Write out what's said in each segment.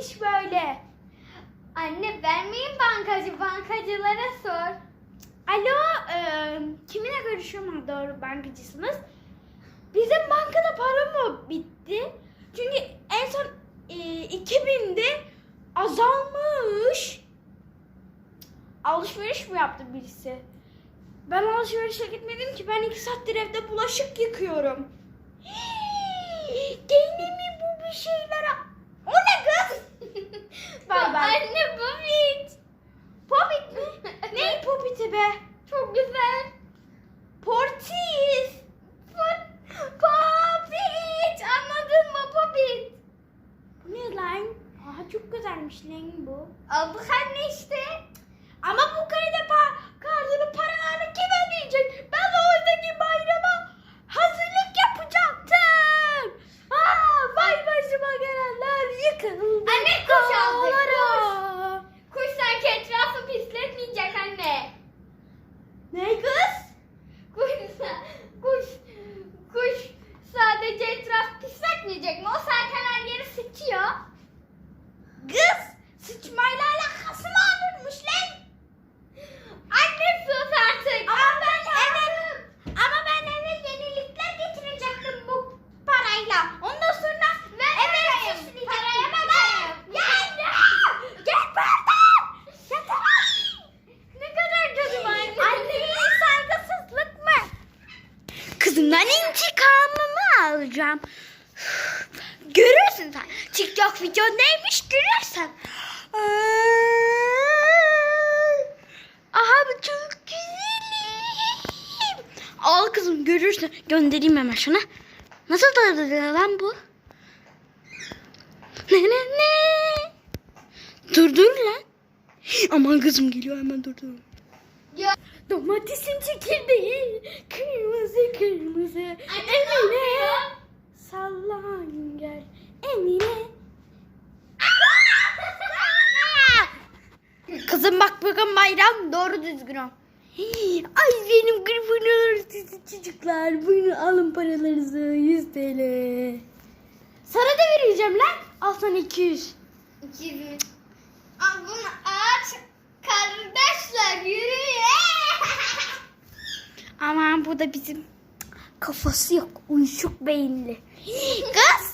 neymiş böyle? Anne vermeyin bankacı. Bankacılara sor. Alo, e, kiminle görüşüyorum? Doğru, bankacısınız. Bizim bankada para mı bitti? Çünkü en son e, 2000'de azalmış. Alışveriş mi yaptı birisi? Ben alışverişe gitmedim ki. Ben iki saattir evde bulaşık yıkıyorum. Gene mi bu bir şeylere? O ne kız? Bay bay. Anne bu bit. Popit mi? ne popiti be? Çok güzel. Portis. Pop- Popit. Anladın mı Popit? Bu ne lan? Aha çok güzelmiş lan bu. Aldık anne işte. Ama bu kredi pa kartının paralarını kim ödeyecek? Ben de oradaki bayrama hazırlık yapacaktım. Aa, vay başıma gelenler yıkıldı. Anne kuş aldık, dağlara. Kuş sanki etrafı pisletmeyecek anne. Ne kız? Kuş, kuş, kuş sadece etraf pisletmeyecek mi? O zaten her yeri sıçıyor. Kız sıçmayla alakası mı olurmuş lan? Anne sus artık. Ama ben eve ama ben eve yenilikler getirecektim bu parayla. Ondan sonra Ben eve süsleyecektim. paraya Ben- ya! Gel buradan! Yeter! Ne kadar kötü anne. Anneye saygısızlık mı? Kızımdan intikamımı alacağım. Görürsün sen. Video neymiş görürsen. Aha bu çok güzelim. Al kızım görürsün. Göndereyim hemen şuna. Nasıl da lan bu? Ne ne ne? Dur dur lan. Aman kızım geliyor hemen dur dur. Ya, Domatesin çekirdeği kırmızı kırmızı. Anne, Emine ne yapıyor? sallan gel Emine. Kızım bak bakın bayram doğru düzgün ol. Ay benim gırfınır çocuklar. Buyurun alın paralarınızı 100 TL. Sana da vereceğim lan. Al sana 200. İkizim. Al bunu aç. Kardeşler yürüyün. Aman bu da bizim kafası yok. Uyuşuk beyinli. Kız!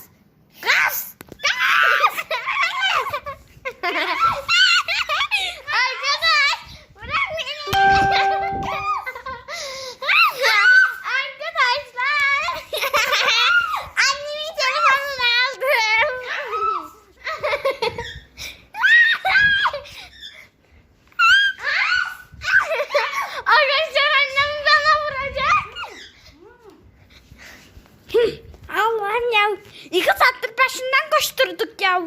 Koşturduk ya.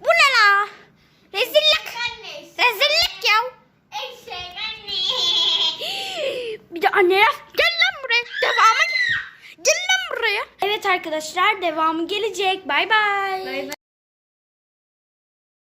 Bu ne la? Rezillik. Rezillik ya. Bir de anneler gel lan buraya. Devamı gel. Gel lan buraya. Evet arkadaşlar devamı gelecek. Bay bay. Bay bay.